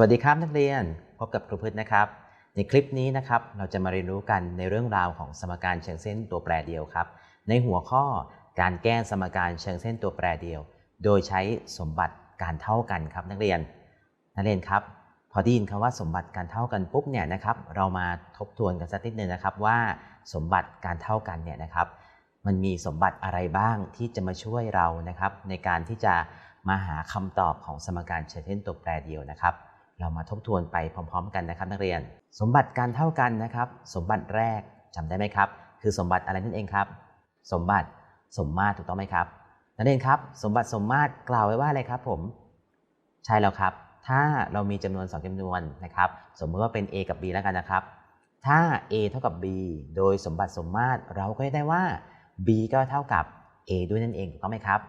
วัสดีครับนักเรียนพบกับครูพืชนะครับ ในคลิปนี้นะครับเราจะมาเรียนรู้กันในเรื่องราวของสมการเชิงเส้นตัวแปรเดียวครับ ในหัวข้อการแก้สมการเชิงเส้นตัวแปรเดียว โดยใช้สมบัติการเท่ากันครับนักเรียน นักเรียนครับ พอได้ยินคำว่าสมบัติการเท่ากันปุ๊บเนี่ยนะครับ เรามาทบทวนกันสักนิดนึงนะครับว่าสมบัติการเท่ากันเนี่ยนะครับ มันมีสมบัติอะไรบ้างที่จะมาช่วยเรานะครับ ในการที่จะมาหาคำตอบของสมการเชิงเส้นตัวแปรเดียวนะครับ เรามาทบทวนไปพร้อมๆ กันนะครับนักเรียน สมบัติการเท่ากันนะครับ สมบัติแรกจำได้ไหมครับ คือสมบัติอะไรนั่นเองครับ สมบัติสมมาตรถูกต้องไหมครับนักเรียนครับ สมบัติสมมาตรกล่าวไว้ว่าอะไรครับ ผม ใช่แล้วครับ ถ้าเรามีจำนวน 2จำนวนนะครับ สมมติว่าเป็น a กับ b แล้วกันนะครับ ถ้า a เท่ากับ b โดยสมบัติสมมาตรเราก็ได้ว่า b ก็เท่ากับ a ด้วยนั่นเองถูกต้องไหมครับ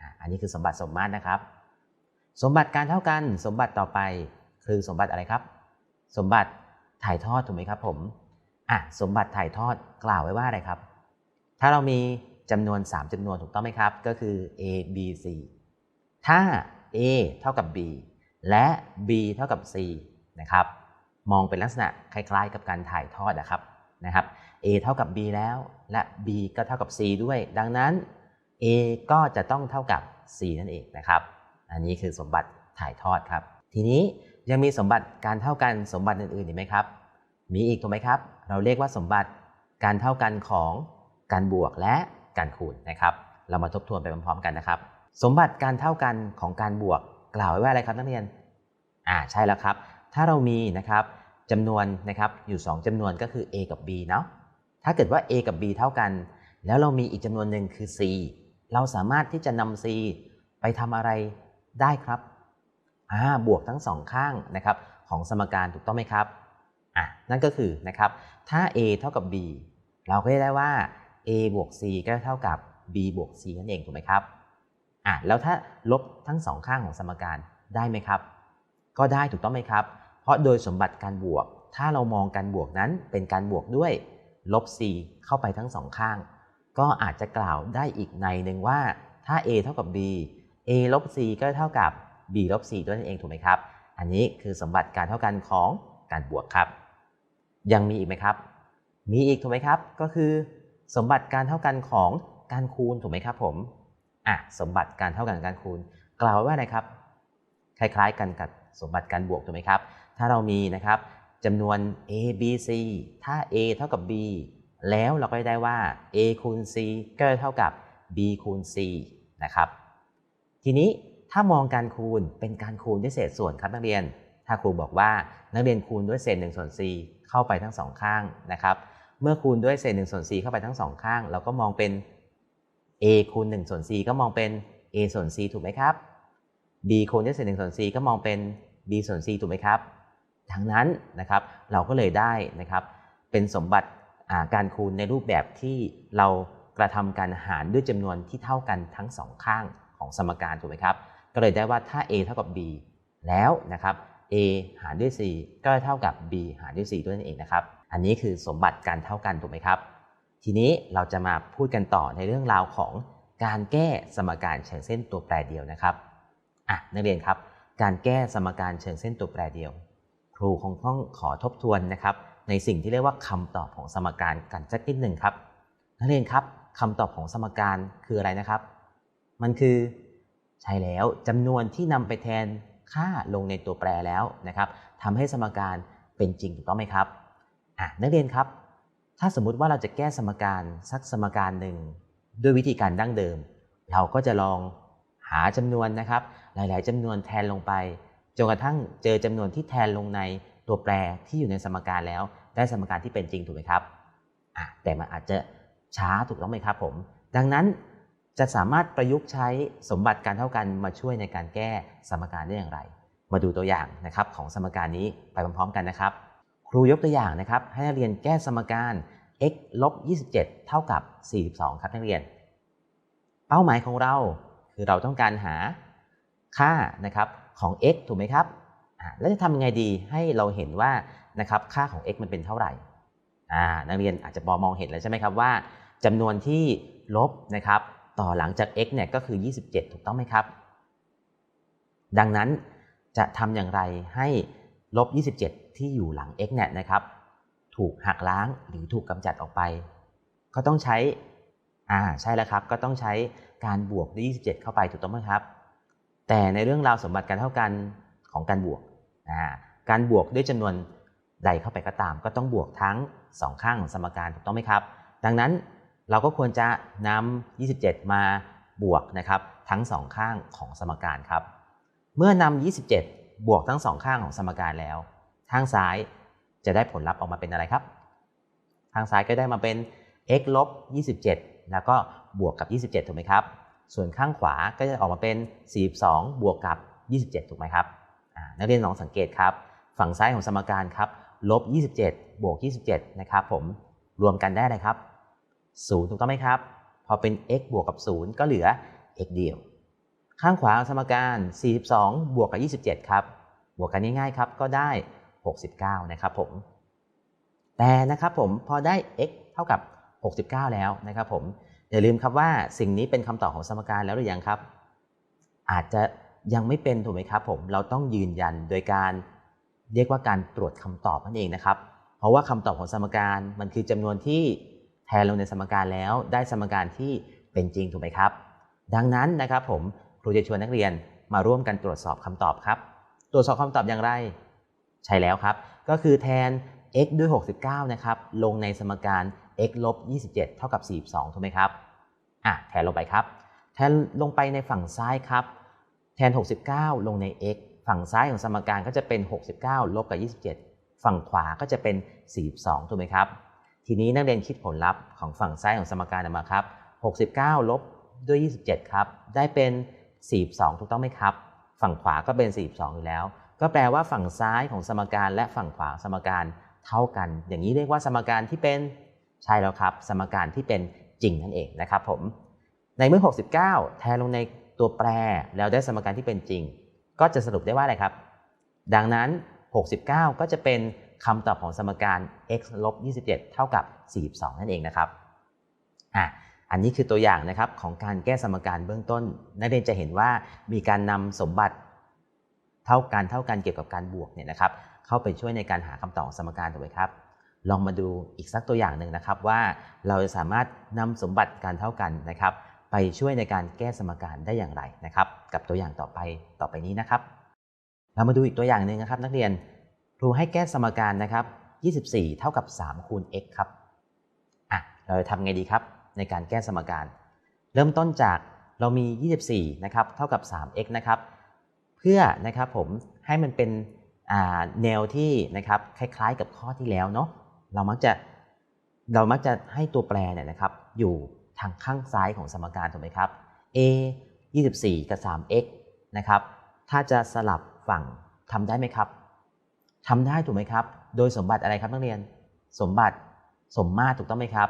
อะอันนี้คือสมบัติสมมาตรนะครับ สมบัติการเท่ากัน สมบัติต่อไป คือสมบัติอะไรครับ สมบัติถ่ายทอดถูกไหมครับผมอะสมบัติถ่ายทอดกล่าวไว้ว่าอะไรครับ ถ้าเรามีจำนวน 3จำนวนถูกต้องไหมครับ ก็คือ a b c ถ้า a เท่ากับ b และ b เท่ากับ c นะครับ มองเป็นลักษณะคล้าย ๆ กับการถ่ายทอดนะครับนะครับ a เท่ากับ b แล้ว และ b ก็เท่ากับ c ด้วย ดังนั้น a ก็จะต้องเท่ากับ c นั่นเองนะครับ อันนี้คือสมบัติถ่ายทอดครับ ทีนี้ ยังมีสมบัติการเท่ากันสมบัติอื่นๆอีกไหมครับ มีอีกถูกไหมครับ เราเรียกว่าสมบัติการเท่ากันของการบวกและการคูณนะครับ เรามาทบทวนไปพร้อมๆกันนะครับ สมบัติการเท่ากันของการบวก กล่าวไว้ว่าอะไรครับนักเรียน อ่าใช่แล้วครับ ถ้าเรามีนะครับจำนวนนะครับอยู่ 2จำนวนก็คือ a กับ b เนาะ ถ้าเกิดว่า a กับ b เท่ากัน แล้วเรามีอีกจำนวนหนึ่งคือ c เราสามารถที่จะนำ c ไปทำอะไรได้ครับ อ่าบวกทั้งสองข้างนะครับของสมการถูกต้องไหมครับอะนั่นก็คือนะครับถ้า a เท่ากับ b เราก็ได้ว่า a บวก c ก็เท่ากับ b บวก c นั่นเองถูกไหมครับอะแล้วถ้าลบทั้งสองข้างของสมการได้ไหมครับ ก็ได้ถูกต้องไหมครับ เพราะโดยสมบัติการบวก ถ้าเรามองการบวกนั้นเป็นการบวกด้วยลบ c เข้าไปทั้งสองข้าง ก็อาจจะกล่าวได้อีกในหนึ่งว่าถ้า a เท่ากับ b a ลบ c ก็เท่ากับ b ลบ c ด้วยนั่นเองถูกไหมครับ อันนี้คือสมบัติการเท่ากันของการบวกครับ ยังมีอีกไหมครับ มีอีกถูกไหมครับ ก็คือ สมบัติการเท่ากันของการคูณถูกไหมครับผมอะสมบัติการเท่ากันการคูณ กล่าวว่าอะไรครับ คล้ายๆ กันกับสมบัติการบวกถูกไหมครับ ถ้าเรามีนะครับจำนวน a b c ถ้า a เท่ากับ b แล้วเราก็จะได้ว่า a คูณ c ก็เท่ากับ b คูณ c นะครับ ทีนี้ ถ้ามองการคูณเป็นการคูณด้วยเศษส่วนครับนักเรียน ถ้าครูบอกว่านักเรียนคูณด้วยเศษ1ส่วน c เข้าไปทั้งสองข้างนะครับ เมื่อคูณด้วยเศษ1ส่วน c เข้าไปทั้งสองข้าง เราก็มองเป็น a คูณ1ส่วน c ก็มองเป็น a ส่วน c ถูกไหมครับ b คูณด้วยเศษ1ส่วน c ก็มองเป็น b ส่วน c ถูกไหมครับดังนั้นนะครับเราก็เลยได้นะครับเป็นสมบัติการคูณในรูปแบบที่เรากระทำการหารด้วยจำนวนที่เท่ากันทั้งสองข้างของสมการถูกไหมครับ ก็เลยได้ว่าถ้า a เท่ากับ b แล้วนะครับ a หารด้วย c ก็เท่ากับ b หารด้วย c ด้วยนั่นเองนะครับ อันนี้คือสมบัติการเท่ากันถูกไหมครับ ทีนี้เราจะมาพูดกันต่อในเรื่องราวของการแก้สมการเชิงเส้นตัวแปรเดียวนะครับอะนักเรียนครับ การแก้สมการเชิงเส้นตัวแปรเดียว ครูคงต้องขอทบทวนนะครับ ในสิ่งที่เรียกว่าคำตอบของสมการกันสักนิดหนึ่งครับ นักเรียนครับคำตอบของสมการคืออะไรนะครับ มันคือ ใช่แล้วจำนวนที่นำไปแทนค่าลงในตัวแปรแล้วนะครับทำให้สมการเป็นจริงถูกต้องไหมครับอะนักเรียนครับ ถ้าสมมุติว่าเราจะแก้สมการสักสมการหนึ่งด้วยวิธีการดั้งเดิม เราก็จะลองหาจำนวนนะครับ หลาย ๆจำนวนแทนลงไปจนกระทั่งเจอจำนวนที่แทนลงในตัวแปรที่อยู่ในสมการแล้ว ได้สมการที่เป็นจริงถูกไหมครับอะแต่มันอาจจะช้าถูกต้องไหมครับผม ดังนั้น จะสามารถประยุกต์ใช้สมบัติการเท่ากันมาช่วยในการแก้สมการได้อย่างไร มาดูตัวอย่างนะครับของสมการนี้ไปพร้อมๆกันนะครับ ครูยกตัวอย่างนะครับให้นักเรียนแก้สมการ x ลบ27 เท่ากับ 42 ครับนักเรียน เป้าหมายของเราคือเราต้องการหาค่านะครับของ x ถูกไหมครับ แล้วจะทำยังไงดีให้เราเห็นว่านะครับค่าของ x มันเป็นเท่าไหร่นักเรียนอาจจะพอมองเห็นแล้วใช่ไหมครับว่าจำนวนที่ลบนะครับ ต่อหลังจาก x เนี่ยก็คือ 27 ถูกต้องไหมครับ ดังนั้นจะทำอย่างไรให้ลบ 27 ที่อยู่หลัง x เนี่ยนะครับ ถูกหักล้างหรือถูกกำจัดออกไป ก็ต้องใช้ อ่า ใช่แล้วครับ ก็ต้องใช้การบวกด้วย 27 เข้าไปถูกต้องไหมครับ แต่ในเรื่องราวสมบัติการเท่ากันของการบวก อ่า การบวกด้วยจำนวนใดเข้าไปก็ตาม ก็ต้องบวกทั้ง 2 ข้างของสมการถูกต้องไหมครับ ดังนั้น เราก็ควรจะนำ27 มาบวกนะครับทั้ง 2 ข้างของสมการครับ เมื่อนำ27 บวกทั้ง 2 ข้างของสมการแล้ว ทางซ้ายจะได้ผลลัพธ์ออกมาเป็นอะไรครับ ทางซ้ายก็ได้มาเป็น x ลบ 27 แล้วก็บวกกับ 27 ถูกไหมครับ ส่วนข้างขวาก็จะออกมาเป็น 42 บวกกับ 27 ถูกไหมครับ นักเรียนลองสังเกตครับ ฝั่งซ้ายของสมการครับ ลบ 27 บวก 27 นะครับผม รวมกันได้เลยครับ 0ถูกต้องไหมครับ พอเป็น x บวกกับ 0 ก็เหลือ x เดียว ข้างขวาของสมการ 42 บวกกับ 27 ครับ บวกกันง่ายๆครับ ก็ได้ 69 นะครับผม แต่นะครับผมพอได้ x เท่ากับ 69 แล้วนะครับผม อย่าลืมครับว่าสิ่งนี้เป็นคำตอบของสมการแล้วหรือยังครับ อาจจะยังไม่เป็นถูกไหมครับผมเราต้องยืนยันโดยการเรียกว่าการตรวจคำตอบนั่นเองนะครับ เพราะว่าคำตอบของสมการมันคือจำนวนที่ แทนลงในสมการแล้วได้สมการที่เป็นจริงถูกไหมครับ ดังนั้นนะครับผมครูจะชวนนักเรียนมาร่วมกันตรวจสอบคำตอบครับ ตรวจสอบคำตอบอย่างไร ใช่แล้วครับ ก็คือแทน x ด้วย 69 นะครับ ลงในสมการ x ลบ 27 เท่ากับ 42 ถูกไหมครับ อะ แทนลงไปครับ แทนลงไปในฝั่งซ้ายครับ แทน 69 ลงใน x ฝั่งซ้ายของสมการก็จะเป็น 69 ลบกับ 27 ฝั่งขวาก็จะเป็น 42 ถูกไหมครับ ทีนี้นักเรียนคิดผลลัพธ์ของฝั่งซ้ายของสมการออกมาครับ 69 ลบด้วย 27 ครับ ได้เป็น 42 ถูกต้องไหมครับ ฝั่งขวาก็เป็น 42 อยู่แล้ว ก็แปลว่าฝั่งซ้ายของสมการและฝั่งขวาสมการเท่ากัน อย่างนี้เรียกว่าสมการที่เป็นใช่แล้วครับ สมการที่เป็นจริงนั่นเองนะครับผม ในเมื่อ 69 แทนลงในตัวแปรแล้วได้สมการที่เป็นจริง ก็จะสรุปได้ว่าอะไรครับ ดังนั้น 69 ก็จะเป็น คำตอบของสมการ x ลบ27 เท่ากับ 42 นั่นเองนะครับอะอันนี้คือตัวอย่างนะครับของการแก้สมการเบื้องต้น นักเรียนจะเห็นว่ามีการนำสมบัติเท่ากันเท่ากันเกี่ยวกับการบวกเนี่ยนะครับ เข้าไปช่วยในการหาคำตอบสมการถูกไหมครับ ลองมาดูอีกสักตัวอย่างหนึ่งนะครับว่าเราจะสามารถนำสมบัติการเท่ากันนะครับ ไปช่วยในการแก้สมการได้อย่างไรนะครับ กับตัวอย่างต่อไปต่อไปนี้นะครับ เรามาดูอีกตัวอย่างหนึ่งนะครับ นักเรียน รูให้แก้สมการนะครับ24 เท่ากับ 3 คูณ x ครับอะเราจะทำไงดีครับในการแก้สมการ เริ่มต้นจากเรามี 24 นะครับ เท่ากับ 3x นะครับ เพื่อนะครับผมให้มันเป็นแนวที่นะครับคล้ายๆกับข้อที่แล้วเนาะ เรามักจะเรามักจะให้ตัวแปรเนี่ยนะครับอยู่ทางข้างซ้ายของสมการถูกไหมครับ a 24 กับ 3x นะครับ ถ้าจะสลับฝั่งทำได้ไหมครับ ทำได้ถูกไหมครับ โดยสมบัติอะไรครับนักเรียน สมบัติสมมาตรถูกต้องไหมครับ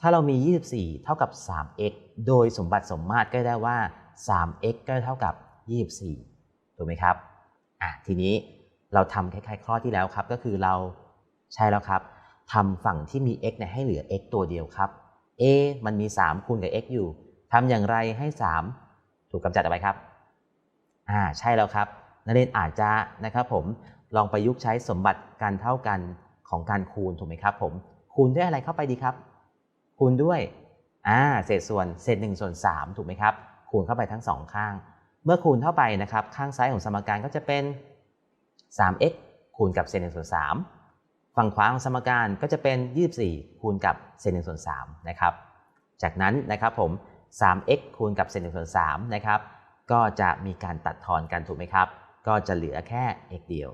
ถ้าเรามี 24 เท่ากับ 3x โดยสมบัติสมมาตรก็ได้ว่า 3x ก็เท่ากับ 24 ถูกไหมครับ อะ ทีนี้เราทำคล้ายๆ ข้อที่แล้วครับ ก็คือเราใช่แล้วครับทำฝั่งที่มี x เนี่ยให้เหลือ x ตัวเดียวครับ a มันมี 3 คูณกับ x อยู่ทำอย่างไรให้ 3 ถูกกำจัดออกไปครับ อ่า ใช่แล้วครับนักเรียนอาจจะนะครับผม ลองประยุกต์ใช้สมบัติการเท่ากันของการคูณถูกไหมครับ ผม คูณด้วยอะไรเข้าไปดีครับ คูณด้วยอ่าเศษส่วนเศษ1ส่วน3ถูกไหมครับ คูณเข้าไปทั้งสองข้าง เมื่อคูณเข้าไปนะครับ ข้างซ้ายของสมการก็จะเป็น 3x คูณกับเศษ1ส่วน3ฝั่งขวาของสมการก็จะเป็น 24 คูณกับเศษ1ส่วน3นะครับ จากนั้นนะครับผม 3x คูณกับเศษ1ส่วน3นะครับ ก็จะมีการตัดทอนกันถูกไหมครับ ก็จะเหลือแค่ x เดียว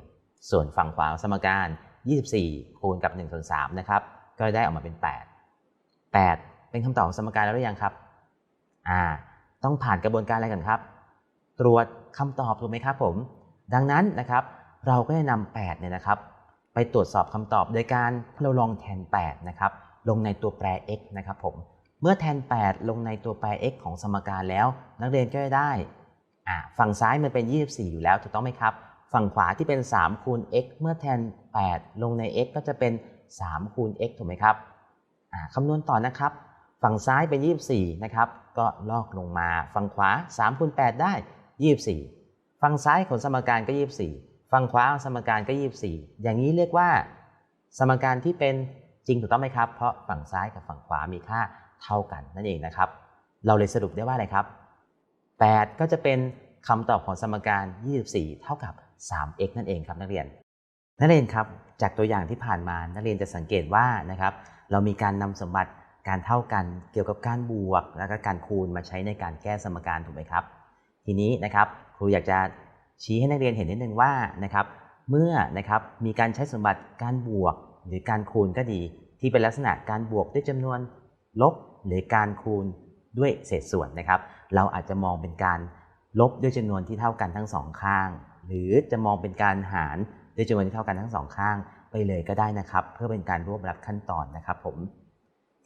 ส่วนฝั่งขวาสมการ 24 คูณกับ1ส่วน3นะครับ ก็ได้ออกมาเป็น 8 8 เป็นคำตอบของสมการแล้วหรือยังครับ อ่า ต้องผ่านกระบวนการอะไรกันครับ ตรวจคำตอบถูกไหมครับผม ดังนั้นนะครับ เราก็จะนำ8เนี่ยนะครับ ไปตรวจสอบคำตอบโดยการเราลองแทน 8 นะครับ ลงในตัวแปร x นะครับผม เมื่อแทน 8 ลงในตัวแปร x ของสมการแล้ว นักเรียนก็จะได้ อ่า ฝั่งซ้ายมันเป็น 24 อยู่แล้วถูกต้องไหมครับ ฝั่งขวาที่เป็น3คูณ x เมื่อแทน 8 ลงใน x ก็จะเป็น3คูณ x ถูกไหมครับคำนวณต่อนะครับ ฝั่งซ้ายเป็น 24 นะครับ ก็ลอกลงมา ฝั่งขวา3คูณ8ได้ 24 ฝั่งซ้ายของสมการก็ 24 ฝั่งขวาของสมการก็ 24 อย่างนี้เรียกว่า สมการที่เป็นจริงถูกต้องไหมครับ เพราะฝั่งซ้ายกับฝั่งขวามีค่าเท่ากันนั่นเองนะครับ เราเลยสรุปได้ว่าอะไรครับ 8 ก็จะเป็นคำตอบของสมการ 24 เท่ากับ 3x นั่นเองครับนักเรียน นักเรียนครับจากตัวอย่างที่ผ่านมานักเรียนจะสังเกตว่านะครับเรามีการนำสมบัติการเท่ากันเกี่ยวกับการบวก แล้วก็การคูณมาใช้ในการแก้สมการถูกไหมครับ ทีนี้นะครับครูอยากจะชี้ให้นักเรียนเห็นนิดนึงว่านะครับเมื่อนะครับมีการใช้สมบัติการบวก หรือการคูณก็ดี ที่เป็นลักษณะการบวกด้วยจำนวนลบหรือการคูณด้วยเศษส่วนนะครับ เราอาจจะมองเป็นการลบด้วยจำนวนที่เท่ากันทั้งสองข้าง หรือจะมองเป็นการหารด้วยจำนวนที่เท่ากันทั้งสองข้างไปเลยก็ได้นะครับ เพื่อเป็นการรวบรัดขั้นตอนนะครับผม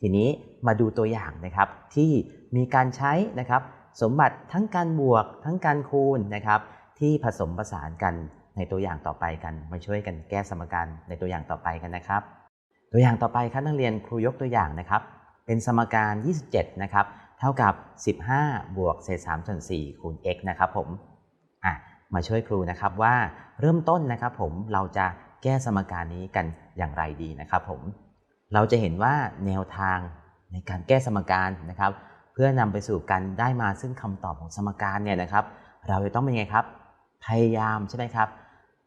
ทีนี้มาดูตัวอย่างนะครับที่มีการใช้นะครับ สมบัติทั้งการบวก ทั้งการคูณนะครับ ที่ผสมผสานกันในตัวอย่างต่อไปกัน มาช่วยกันแก้สมการในตัวอย่างต่อไปกันนะครับ ตัวอย่างต่อไปครับนักเรียนครูยกตัวอย่างนะครับ เป็นสมการ 27 นะครับ เท่ากับ 15 บวกเศษ3ส่วน4คูณ x นะครับผมอะ มาช่วยครูนะครับว่าเริ่มต้นนะครับผมเราจะแก้สมการนี้กันอย่างไรดีนะครับผมเราจะเห็นว่าแนวทางในการแก้สมการนะครับ เพื่อนำไปสู่การได้มาซึ่งคำตอบของสมการเนี่ยนะครับ เราจะต้องเป็นไงครับ พยายามใช่ไหมครับ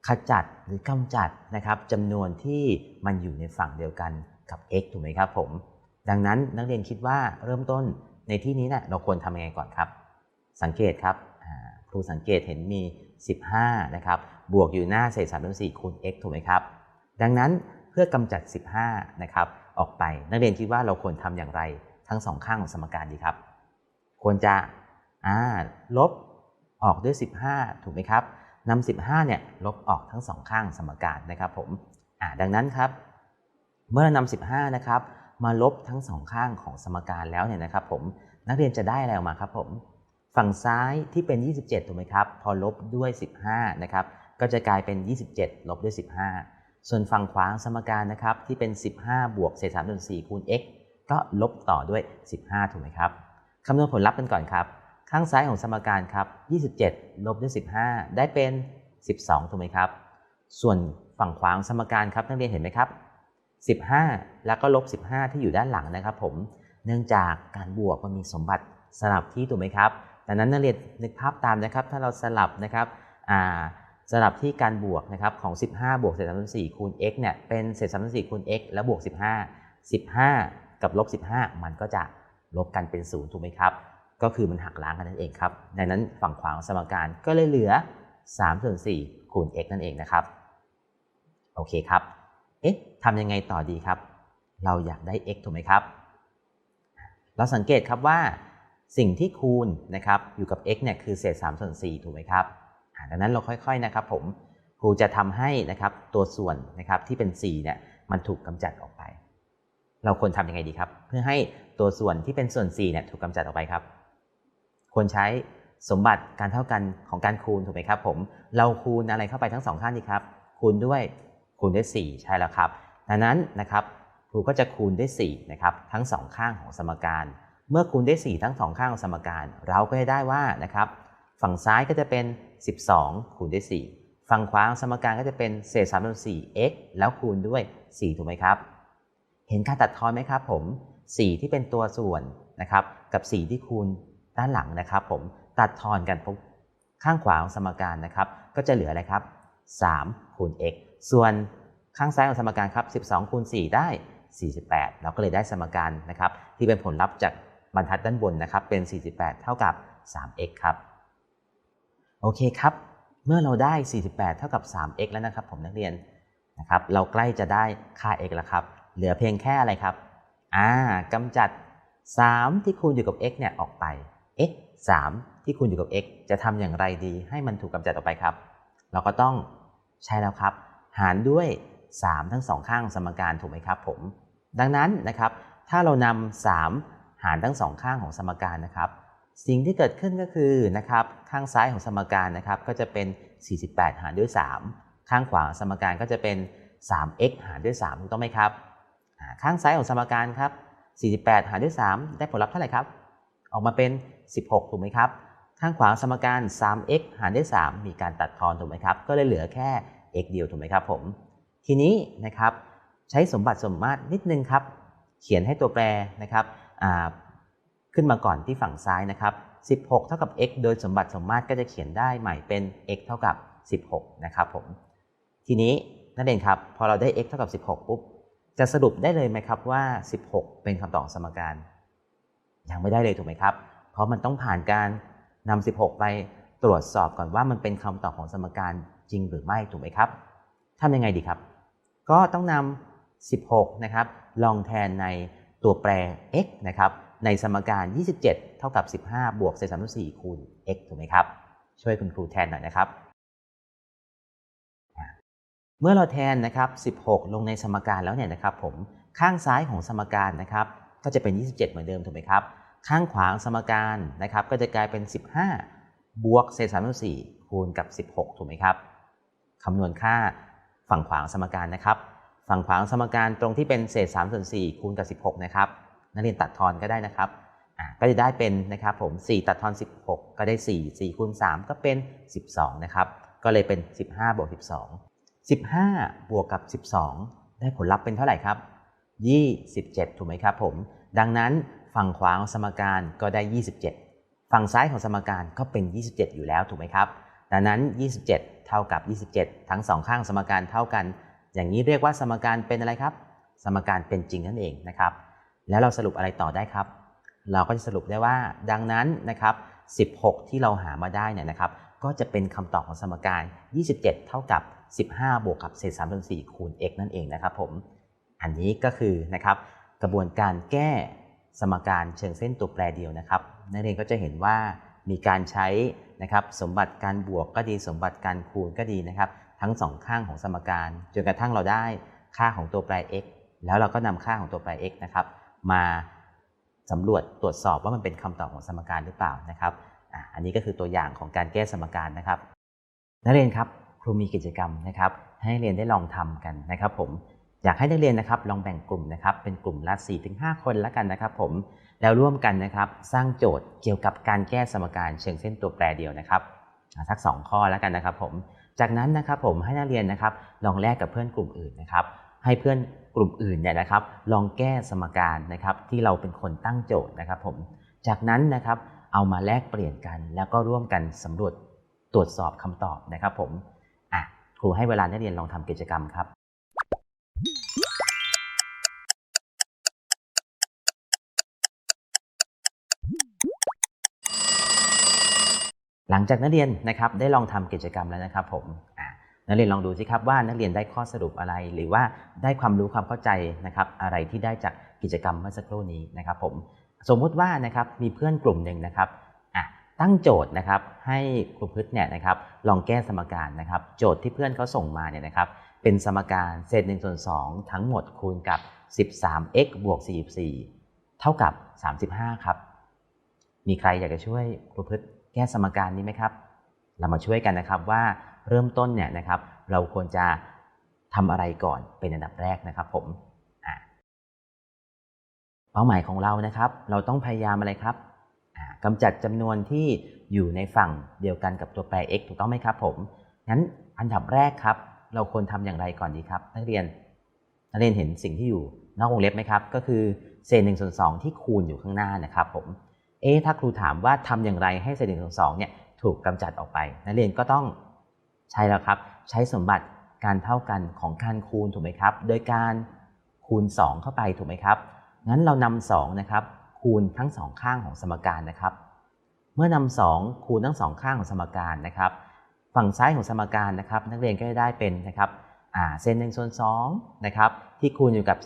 ขจัดหรือกำจัดนะครับจำนวนที่มันอยู่ในฝั่งเดียวกันกับ x ถูกไหมครับผม ดังนั้นนักเรียนคิดว่าเริ่มต้นในที่นี้เนะี่ยเราควรทำยังไงก่อนครับ สังเกตครับครูสังเกตเห็นมี 15 นะครับ บวกอยู่หน้าเศษ3ส่วน4คูณ x ถูกไหมครับ ดังนั้นเพื่อกำจัด 15 นะครับ ออกไป นักเรียนคิดว่าเราควรทำอย่างไรทั้งสองข้างของสมการดีครับ ควรจะลบออกด้วย 15 ถูกไหมครับนำ15 เนี่ยลบออกทั้งสองข้างสมการนะครับผมดังนั้นครับ เมื่อนำ15 นะครับ มาลบทั้งสองข้างของสมการแล้วเนี่ยนะครับ ผมนักเรียนจะได้อะไรออกมาครับผม ฝั่งซ้ายที่เป็น 27 ถูกไหมครับ พอลบด้วย 15 นะครับ ก็จะกลายเป็น 27 ลบด้วย 15 ส่วนฝั่งขวาสมการนะครับ ที่เป็น 15 บวกเศษ3ส่วน4คูณ x ก็ลบต่อด้วย 15 ถูกไหมครับ คำนวณผลลัพธ์กันก่อนครับ ข้างซ้ายของสมการครับ 27 ลบด้วย 15 ได้เป็น 12 ถูกไหมครับ ส่วนฝั่งขวาสมการครับนักเรียนเห็นไหมครับ 15 แล้วก็ลบ 15 ที่อยู่ด้านหลังนะครับผม เนื่องจากการบวกมันมีสมบัติสลับที่ถูกไหมครับ ดังนั้นนักเรียนนึกภาพตามนะครับ ถ้าเราสลับนะครับสลับที่การบวกนะครับของ 15 บวกเศษส่วน4คูณ x เนี่ยเป็นเศษส่วน4คูณ x แล้วบวก 15 15 กับลบ15 มันก็จะลบกันเป็น0ถูกไหมครับ ก็คือมันหักล้างกันนั่นเองครับดังนั้นฝั่งขวาของสมการก็เลยเหลือ3ส่วน4คูณ x นั่นเองนะครับ โอเคครับ เอ๊ะทำยังไงต่อดีครับ เราอยากได้ x ถูกไหมครับ เราสังเกตครับว่า สิ่งที่คูณนะครับอยู่กับ x เนี่ยคือเศษ3ส่วน4ถูกไหมครับดังนั้นเราค่อยๆนะครับผมครูจะทำให้นะครับตัวส่วนนะครับที่เป็น4เนี่ยมันถูกกำจัดออกไป เราควรทำยังไงดีครับ เพื่อให้ตัวส่วนที่เป็นส่วน4เนี่ยถูกกำจัดออกไปครับควรใช้สมบัติการเท่ากันของการคูณถูกไหมครับผมเราคูณอะไรเข้าไปทั้งสองข้างดีครับคูณด้วยคูณด้วย 4 ใช่แล้วครับ ดังนั้นนะครับครูก็จะคูณด้วย4นะครับทั้งสองข้างของสมการ เมื่อคูณด้วย 4 ทั้งสองข้างของสมการ เราก็จะได้ว่านะครับ ฝั่งซ้ายก็จะเป็น 12 คูณด้วย 4 ฝั่งขวาของสมการก็จะเป็นเศษ3ส่วน4 x แล้วคูณด้วย 4 ถูกไหมครับ เห็นการตัดทอนไหมครับผม 4 ที่เป็นตัวส่วนนะครับกับ 4 ที่คูณด้านหลังนะครับผมตัดทอนกันปุ๊บข้างขวาของสมการนะครับ ก็จะเหลืออะไรครับ 3 คูณ x ส่วนข้างซ้ายของสมการครับ 12 คูณ 4 ได้ 48 เราก็เลยได้สมการนะครับ ที่เป็นผลลัพธ์จาก บรรทัดด้านบนนะครับเป็น 48 เท่ากับ 3x ครับ โอเคครับ เมื่อเราได้ 48 เท่ากับ 3x แล้วนะครับ ผมนักเรียนนะครับ เราใกล้จะได้ค่า x แล้วครับ เหลือเพียงแค่อะไรครับ อ่ากำจัด 3 ที่คูณอยู่กับ x เนี่ยออกไป x 3 ที่คูณอยู่กับ x จะทำอย่างไรดี ให้มันถูกกำจัดออกไปครับ เราก็ต้องใช่แล้วครับ หารด้วย 3 ทั้งสองข้างสมการถูกไหมครับผม ดังนั้นนะครับ ถ้าเรานำ3 หารทั้งสองข้างของสมการนะครับ สิ่งที่เกิดขึ้นก็คือนะครับข้างซ้ายของสมการนะครับก็จะเป็น 48 หารด้วย 3 ข้างขวาสมการก็จะเป็น 3x หารด้วย3ถูกต้องไหมครับ ข้างซ้ายของสมการครับ 48 หารด้วย 3 ได้ผลลัพธ์เท่าไหร่ครับ ออกมาเป็น 16 ถูกไหมครับ ข้างขวาสมการ 3x หารด้วย 3 มีการตัดทอนถูกไหมครับ ก็เลยเหลือแค่ x เดียวถูกไหมครับผม ทีนี้นะครับใช้สมบัติสมมาตรนิดนึงครับ เขียนให้ตัวแปรนะครับ ขึ้นมาก่อนที่ฝั่งซ้ายนะครับ 16 เท่ากับ x โดยสมบัติสมมาตรก็จะเขียนได้ใหม่เป็น x เท่ากับ 16 นะครับผม ทีนี้นั่นเองครับ พอเราได้ x เท่ากับ 16 ปุ๊บ จะสรุปได้เลยไหมครับว่า 16 เป็นคำตอบสมการ ยังไม่ได้เลยถูกไหมครับ เพราะมันต้องผ่านการนำ16 ไปตรวจสอบก่อนว่ามันเป็นคำตอบของสมการจริงหรือไม่ถูกไหมครับทำยังไงดีครับ ก็ต้องนำ16 นะครับ ลองแทนใน ตัวแปร x นะครับในสมการ 27 เท่ากับ 15 บวกเศษ3 4คูณ x ถูกไหมครับ ช่วยคุณครูแทนหน่อยนะครับ เมื่อเราแทนนะครับ 16 ลงในสมการแล้วเนี่ยนะครับผมข้างซ้ายของสมการนะครับก็จะเป็น 27 เหมือนเดิมถูกไหมครับ ข้างขวาสมการนะครับก็จะกลายเป็น 15 บวกเศษ3 4คูณกับ 16 ถูกไหมครับคำนวณค่าฝั่งขวาสมการนะครับ ฝั่งขวาสมการตรงที่เป็นเศษ3ส่วน4คูณกับ 16 นะครับ นักเรียนตัดทอนก็ได้นะครับก็จะได้เป็นนะครับผม 4 ตัดทอน 16 ก็ได้ 4 4คูณ3ก็เป็น 12 นะครับ ก็เลยเป็น 15 บวก 12 15 บวกกับ 12 ได้ผลลัพธ์เป็นเท่าไหร่ครับ 27 ถูกไหมครับผม ดังนั้นฝั่งขวาของสมการก็ได้ 27 ฝั่งซ้ายของสมการก็เป็น 27 อยู่แล้วถูกไหมครับ ดังนั้น 27 เท่ากับ 27 ทั้งสองข้างสมการเท่ากัน อย่างนี้เรียกว่าสมการเป็นอะไรครับ สมการเป็นจริงนั่นเองนะครับ แล้วเราสรุปอะไรต่อได้ครับ เราก็จะสรุปได้ว่า ดังนั้นนะครับ 16 ที่เราหามาได้เนี่ยนะครับ ก็จะเป็นคำตอบของสมการ 27 เท่ากับ 15 บวกกับเศษ3ส่วน4คูณ x นั่นเองนะครับผม อันนี้ก็คือนะครับกระบวนการแก้สมการเชิงเส้นตัวแปรเดียวนะครับ นักเรียนก็จะเห็นว่ามีการใช้นะครับสมบัติการบวกก็ดีสมบัติการคูณก็ดีนะครับ ทั้งสองข้างของสมการ จนกระทั่งเราได้ค่าของตัวแปร x แล้วเราก็นำค่าของตัวแปร x นะครับ มาสำรวจตรวจสอบว่ามันเป็นคำตอบของสมการหรือเปล่านะครับอันนี้ก็คือตัวอย่างของการแก้สมการนะครับ นักเรียนครับครูมีกิจกรรมนะครับ ให้เรียนได้ลองทำกันนะครับ ผมอยากให้นักเรียนนะครับลองแบ่งกลุ่มนะครับ เป็นกลุ่มละ4-5 คนล้วกันนะครับ ผมแล้วร่วมกันนะครับ สร้างโจทย์เกี่ยวกับการแก้สมการเชิงเส้นตัวแปรเดียวนะครับสัก 2 ข้อแล้วกันนะครับ ผม จากนั้นนะครับผมให้นักเรียนนะครับลองแลกกับเพื่อนกลุ่มอื่นนะครับ ให้เพื่อนกลุ่มอื่นเนี่ยนะครับ ลองแก้สมการนะครับที่เราเป็นคนตั้งโจทย์นะครับผมจากนั้นนะครับเอามาแลกเปลี่ยนกัน แล้วก็ร่วมกันสำรวจตรวจสอบคำตอบนะครับผมอะครูให้เวลานักเรียนลองทำกิจกรรมครับ หลังจากนักเรียนนะครับได้ลองทำกิจกรรมแล้วนะครับผมนักเรียนลองดูสิครับว่านักเรียนได้ข้อสรุปอะไร หรือว่าได้ความรู้ความเข้าใจนะครับอะไรที่ได้จากกิจกรรมเมื่อสักครู่นี้นะครับผมสมมุติว่านะครับมีเพื่อนกลุ่มหนึ่งนะครับตั้งโจทย์นะครับให้ครูพืชเนี่ยนะครับลองแก้สมการนะครับโจทย์ที่เพื่อนเขาส่งมาเนี่ยนะครับเป็นสมการเศษ1ส่วน2ทั้งหมดคูณกับ 13x บวก 44 เท่ากับ 35 ครับ มีใครอยากจะช่วยครูพืช แก้สมการนี้ไหมครับ เรามาช่วยกันนะครับว่าเริ่มต้นเนี่ยนะครับ เราควรจะทำอะไรก่อนเป็นอันดับแรกนะครับ ผมเป้าหมายของเรานะครับ เราต้องพยายามอะไรครับกำจัดจำนวนที่อยู่ในฝั่งเดียวกันกับตัวแปร x ถูกต้องไหมครับ ผมงั้นอันดับแรกครับ เราควรทำอย่างไรก่อนดีครับ นักเรียนนักเรียนเห็นสิ่งที่อยู่นอกวงเล็บไหมครับ ก็คือเศษหนึ่งส่วนสองที่คูณอยู่ข้างหน้านะครับ ผม เอ๊ถ้าครูถามว่าทำอย่างไรให้เศษหนึ่งส่วนสองเนี่ยถูกกำจัดออกไป นักเรียนก็ต้องใช้แล้วครับ ใช้สมบัติการเท่ากันของการคูณถูกไหมครับ โดยการคูณ 2 เข้าไปถูกไหมครับ งั้นเรานำ2นะครับคูณทั้งสองข้างของสมการนะครับ เมื่อนำสองคูณทั้งสองข้างของสมการนะครับ ฝั่งซ้ายของสมการนะครับ นักเรียนก็จะได้เป็นนะครับอ่าเศษหนึ่งส่วนสองนะครับที่คูณอยู่กับ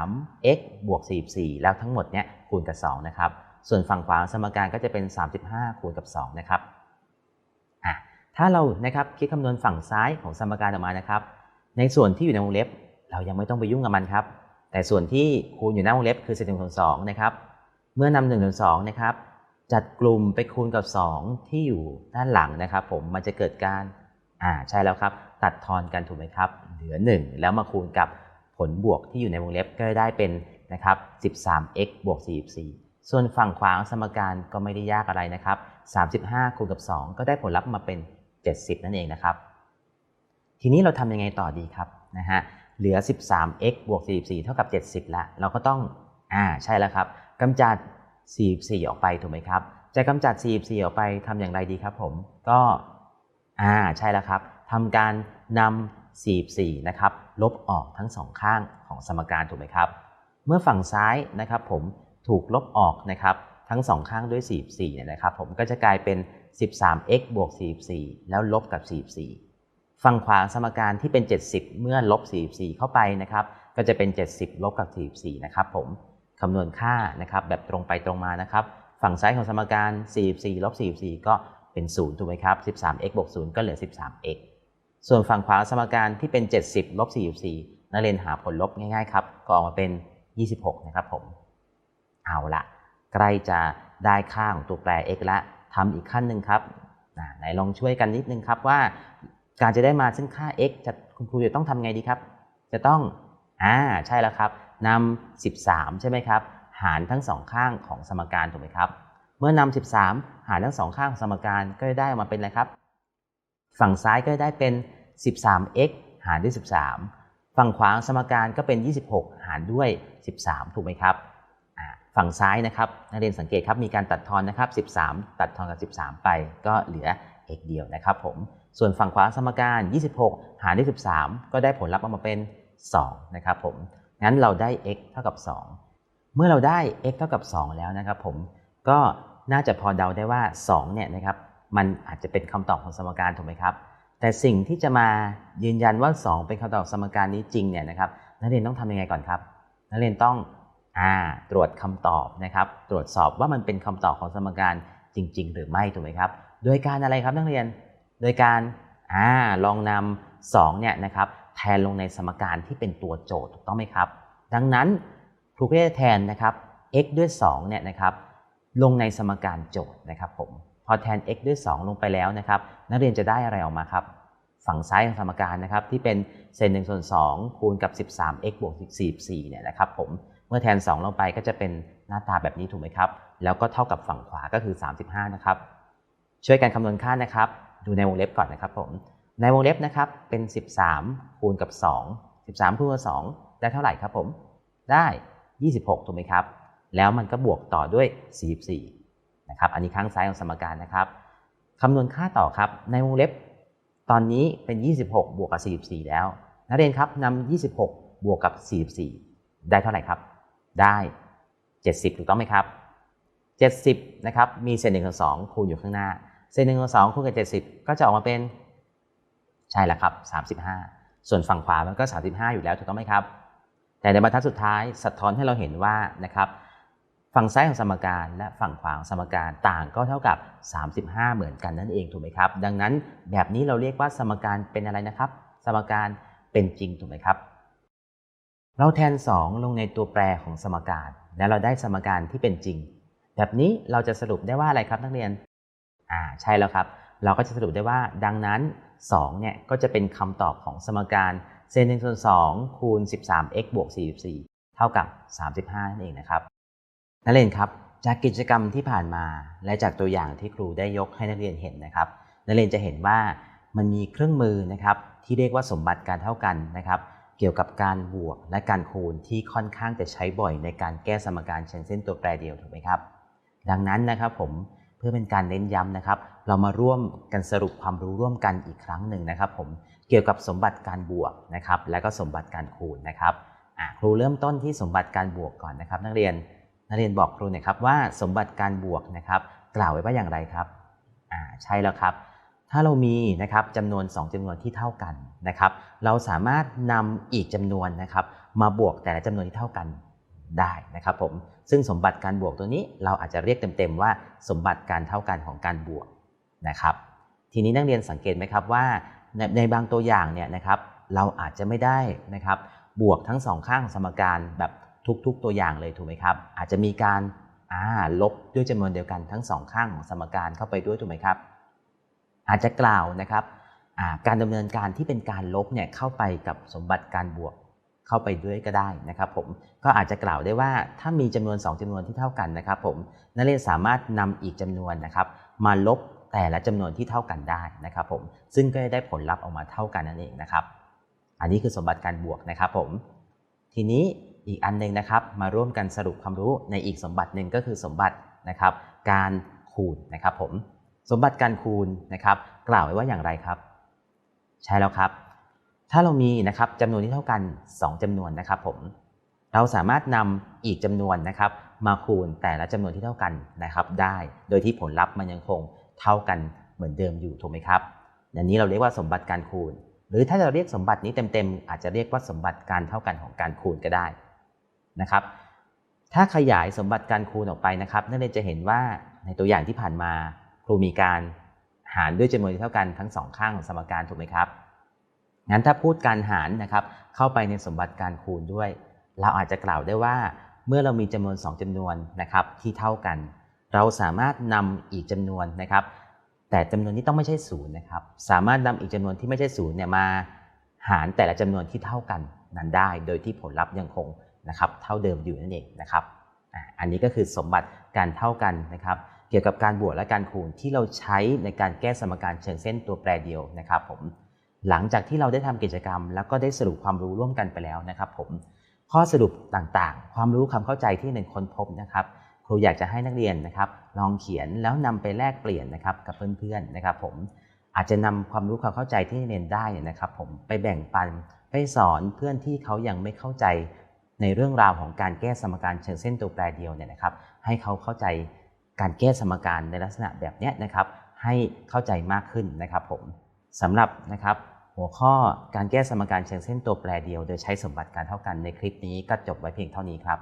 13 x บวก44 แล้วทั้งหมดเนี้ยคูณกับ2นะครับ ส่วนฝั่งขวาสมการก็จะเป็น 35 คูณกับ 2 นะครับอะถ้าเรานะครับคิดคำนวณฝั่งซ้ายของสมการออกมานะครับ ในส่วนที่อยู่ในวงเล็บ เรายังไม่ต้องไปยุ่งกับมันครับ แต่ส่วนที่คูณอยู่หน้าวงเล็บคือเศษหนึ่งส่วนสองนะครับเมื่อนำหนึ่งถึงสองนะครับจัดกลุ่มไปคูณกับ 2 ที่อยู่ด้านหลังนะครับ ผมมันจะเกิดการอ่าใช่แล้วครับ ตัดทอนกันถูกไหมครับ เหลือ 1 แล้วมาคูณกับผลบวกที่อยู่ในวงเล็บก็ได้เป็นนะครับ 13x บวก 44 ส่วนฝั่งขวาของสมการก็ไม่ได้ยากอะไรนะครับ 35คูณกับ 2 ก็ได้ผลลัพธ์มาเป็น 70 นั่นเองนะครับ ทีนี้เราทำยังไงต่อดีครับนะฮะเหลือ 13x บวก 44 เท่ากับ 70ล้วเราก็ต้องอ่าใช่แล้วครับกำจัด 44 ออกไปถูกไหมครับ จะกำจัด 44 ออกไปทำอย่างไรดีครับผมก็อ่าใช่แล้วครับทำการนำ44นะครับลบออกทั้งสองข้างของสมการถูกไหมครับ เมื่อฝั่งซ้ายนะครับผม ถูกลบออกนะครับทั้งสองข้างด้วย 44เนี่ยนะครับผมก็จะกลายเป็น 13x บวก 44 แล้วลบกับ 44 ฝั่งขวาสมการที่เป็น 70 เมื่อลบ 44 เข้าไปนะครับก็จะเป็น 70 ลบกับ 44 นะครับผมคำนวณค่านะครับแบบตรงไปตรงมานะครับฝั่งซ้ายของสมการ 44 ลบ 44 ก็เป็น 0 ถูกไหมครับ 13x บวก 0 ก็เหลือ 13x ส่วนฝั่งขวาสมการที่เป็น 70 ลบ 44 นักเรียนหาผลลบง่ายๆครับ ก็ออกมาเป็น 26 นะครับผม เอาละใกล้จะได้ค่าของตัวแปร x ละทำอีกขั้นหนึ่งครับไหนลองช่วยกันนิดนึงครับว่า การจะได้มาซึ่งค่า x จะคุณครูจะต้องทำไงดีครับ จะต้องอ่าใช่แล้วครับนำ13 ใช่ไหมครับ หารทั้งสองข้างของสมการถูกไหมครับ เมื่อนำ13 หารทั้งสองข้างของสมการก็จะได้ออกมาเป็นอะไรครับ ฝั่งซ้ายก็ได้เป็น 13x หารด้วย 13 ฝั่งขวาสมการก็เป็น 26 หารด้วย 13 ถูกไหมครับ ฝั่งซ้ายนะครับนักเรียนสังเกตครับมีการตัดทอนนะครับ 13 ตัดทอนกับ 13 ไป ก็เหลือ x เดียวนะครับผมส่วนฝั่งขวาสมการ 26 หารด้วย13 ก็ได้ผลลัพธ์ออกมาเป็น 2 นะครับผมงั้นเราได้ x เท่ากับ 2 เมื่อเราได้ x เท่ากับ 2 แล้วนะครับผมก็น่าจะพอเดาได้ว่า 2 เนี่ยนะครับมันอาจจะเป็นคำตอบของสมการถูกไหมครับ แต่สิ่งที่จะมายืนยันว่า 2 เป็นคำตอบสมการนี้จริงเนี่ยนะครับนักเรียนต้องทำยังไงก่อนครับ นักเรียนต้อง ตรวจคำตอบนะครับ ตรวจสอบว่ามันเป็นคำตอบของสมการจริง ๆ หรือไม่ถูกไหมครับ โดยการอะไรครับนักเรียน โดยการอาลองนำ2เนี่ยนะครับแทนลงในสมการที่เป็นตัวโจทย์ถูกต้องไหมครับ ดังนั้นครูก็จะแทนนะครับ x ด้วย2เนี่ยนะครับลงในสมการโจทย์นะครับผมพอแทน x ด้วย 2 ลงไปแล้วนะครับ นักเรียนจะได้อะไรออกมาครับฝั่งซ้ายของสมการนะครับที่เป็นเศษ1ส่วน2คูณกับ 13x บวก44เนี่ยนะครับผม มื่อแทน 2 ลงไปก็จะเป็นหน้าตาแบบนี้ถูกไหมครับ แล้วก็เท่ากับฝั่งขวาก็คือ 35 นะครับ ช่วยกันคำนวณค่านะครับ ดูในวงเล็บก่อนนะครับผม ในวงเล็บนะครับเป็น 13 คูณกับ 2 13คูณกับ2ได้เท่าไหร่ครับผม ได้ 26 ถูกไหมครับ แล้วมันก็บวกต่อด้วย 44 นะครับ อันนี้ข้างซ้ายของสมการนะครับคำนวณค่าต่อครับ ในวงเล็บ ตอนนี้เป็น 26 บวกกับ 44 แล้ว นักเรียนครับนำ26 บวกกับ 44 ได้เท่าไหร่ครับ ได้ 70 ถูกต้องไหมครับ 70 นะครับ มีเศษ1กับ2คูณอยู่ข้างหน้า เศษ1กับ2คูณกับ 70 ก็จะออกมาเป็น ใช่แล้วครับ 35 ส่วนฝั่งขวามันก็ 35 อยู่แล้วถูกต้องไหมครับ แต่ในบรรทัดสุดท้ายสะท้อนให้เราเห็นว่านะครับ ฝั่งซ้ายของสมการและฝั่งขวาของสมการต่างก็เท่ากับ 35 เหมือนกันนั่นเองถูกไหมครับ ดังนั้นแบบนี้เราเรียกว่าสมการเป็นอะไรนะครับ สมการเป็นจริงถูกไหมครับ เราแทน 2 ลงในตัวแปรของสมการ และเราได้สมการที่เป็นจริง แบบนี้เราจะสรุปได้ว่าอะไรครับนักเรียน อ่าใช่แล้วครับ เราก็จะสรุปได้ว่า ดังนั้น2เนี่ยก็จะเป็นคำตอบของสมการเศษ1ส่วน2คูณ 13x บวก 44 เท่ากับ 35 นั่นเองนะครับ นักเรียนครับ จากกิจกรรมที่ผ่านมาและจากตัวอย่างที่ครูได้ยกให้นักเรียนเห็นนะครับ นักเรียนจะเห็นว่ามันมีเครื่องมือนะครับที่เรียกว่าสมบัติการเท่ากันนะครับ เกี่ยวกับการบวกและการคูณที่ค่อนข้างจะใช้บ่อยในการแก้สมการเชิงเส้นตัวแปรเดียวถูกไหมครับ ดังนั้นนะครับผมเพื่อเป็นการเน้นย้ำนะครับ เรามาร่วมกันสรุปความรู้ร่วมกันอีกครั้งหนึ่งนะครับ ผมเกี่ยวกับสมบัติการบวกนะครับ และก็สมบัติการคูณนะครับครูเริ่มต้นที่สมบัติการบวกก่อนนะครับ นักเรียนนักเรียนบอกครูหน่อยครับว่าสมบัติการบวกนะครับ กล่าวไว้ว่าอย่างไรครับอ่าใช่แล้วครับ ถ้าเรามีนะครับจำนวน 2จำนวนที่เท่ากันนะครับ เราสามารถนำอีกจำนวนนะครับ มาบวกแต่ละจำนวนที่เท่ากันได้นะครับผมซึ่งสมบัติการบวกตัวนี้เราอาจจะเรียกเต็ม ๆ ว่าสมบัติการเท่ากันของการบวกนะครับ ทีนี้นักเรียนสังเกตไหมครับว่าในในบางตัวอย่างเนี่ยนะครับ เราอาจจะไม่ได้นะครับ บวกทั้งสองข้างสมการแบบทุกๆตัวอย่างเลยถูกไหมครับ อาจจะมีการลบด้วยจำนวนเดียวกันทั้งสองข้างของสมการเข้าไปด้วยถูกไหมครับ อาจจะกล่าวนะครับการดำเนินการที่เป็นการลบเนี่ยเข้าไปกับสมบัติการบวกเข้าไปด้วยก็ได้นะครับ ผมก็อาจจะกล่าวได้ว่าถ้ามีจำนวน 2จำนวนที่เท่ากันนะครับ ผมนักเรียนสามารถนำอีกจำนวนนะครับ มาลบแต่ละจำนวนที่เท่ากันได้นะครับ ผมซึ่งก็จะได้ผลลัพธ์ออกมาเท่ากันนั่นเองนะครับ อันนี้คือสมบัติการบวกนะครับ ผม ทีนี้อีกอันหนึงนะครับ มาร่วมกันสรุปความรู้ในอีกสมบัติหนึ่งก็คือสมบัตินะครับ การคูณนะครับ ผม สมบัติการคูณนะครับ กล่าวไว้ว่าอย่างไรครับ ใช่แล้วครับ ถ้าเรามีนะครับจำนวนที่เท่ากัน 2จำนวนนะครับ ผม เราสามารถนำอีกจำนวนนะครับ มาคูณแต่ละจำนวนที่เท่ากันนะครับ ได้ โดยที่ผลลัพธ์มันยังคงเท่ากันเหมือนเดิมอยู่ถูกไหมครับอย่างนี้เราเรียกว่าสมบัติการคูณ หรือถ้าเราเรียกสมบัตินี้เต็มๆอาจจะเรียกว่าสมบัติการเท่ากันของการคูณก็ได้นะครับถ้าขยายสมบัติการคูณออกไปนะครับนักเรียนจะเห็นว่าในตัวอย่างที่ผ่านมา รูมีการหารด้วยจำนวนที่เท่ากันทั้งสองข้างของสมการถูกไหมครับ งั้นถ้าพูดการหารนะครับเข้าไปในสมบัติการคูณด้วย เราอาจจะกล่าวได้ว่า เมื่อเรามีจำนวน 2จำนวนนะครับที่เท่ากัน เราสามารถนำอีกจำนวนนะครับ แต่จำนวนนี้ต้องไม่ใช่ศูนย์นะครับ สามารถนำอีกจำนวนที่ไม่ใช่ศูนย์เนี่ยมาหารแต่ละจำนวนที่เท่ากันนั้นได้ โดยที่ผลลัพธ์ยังคงนะครับเท่าเดิมอยู่นั่นเองนะครับ อันนี้ก็คือสมบัติการเท่ากันนะครับ เกี่ยวกับการบวกและการคูณที่เราใช้ในการแก้สมการเชิงเส้นตัวแปรเดียวนะครับผมหลังจากที่เราได้ทำกิจกรรม แล้วก็ได้สรุปความรู้ร่วมกันไปแล้วนะครับผมข้อสรุปต่างๆ ความรู้ความเข้าใจที่หนึ่งคนพบนะครับครูอยากจะให้นักเรียนนะครับ ลองเขียนแล้วนำไปแลกเปลี่ยนนะครับกับเพื่อนๆนะครับ ผมอาจจะนำความรู้ความเข้าใจที่เรียนได้นะครับ ผมไปแบ่งปันไปสอนเพื่อนที่เขายังไม่เข้าใจในเรื่องราวของการแก้สมการเชิงเส้นตัวแปรเดียวเนี่ยนะครับ ให้เขาเข้าใจ การแก้สมการในลักษณะแบบนี้นะครับ ให้เข้าใจมากขึ้นนะครับผมสำหรับนะครับหัวข้อการแก้สมการเชิงเส้นตัวแปรเดียว โดยใช้สมบัติการเท่ากันในคลิปนี้ก็จบไว้เพียงเท่านี้ครับ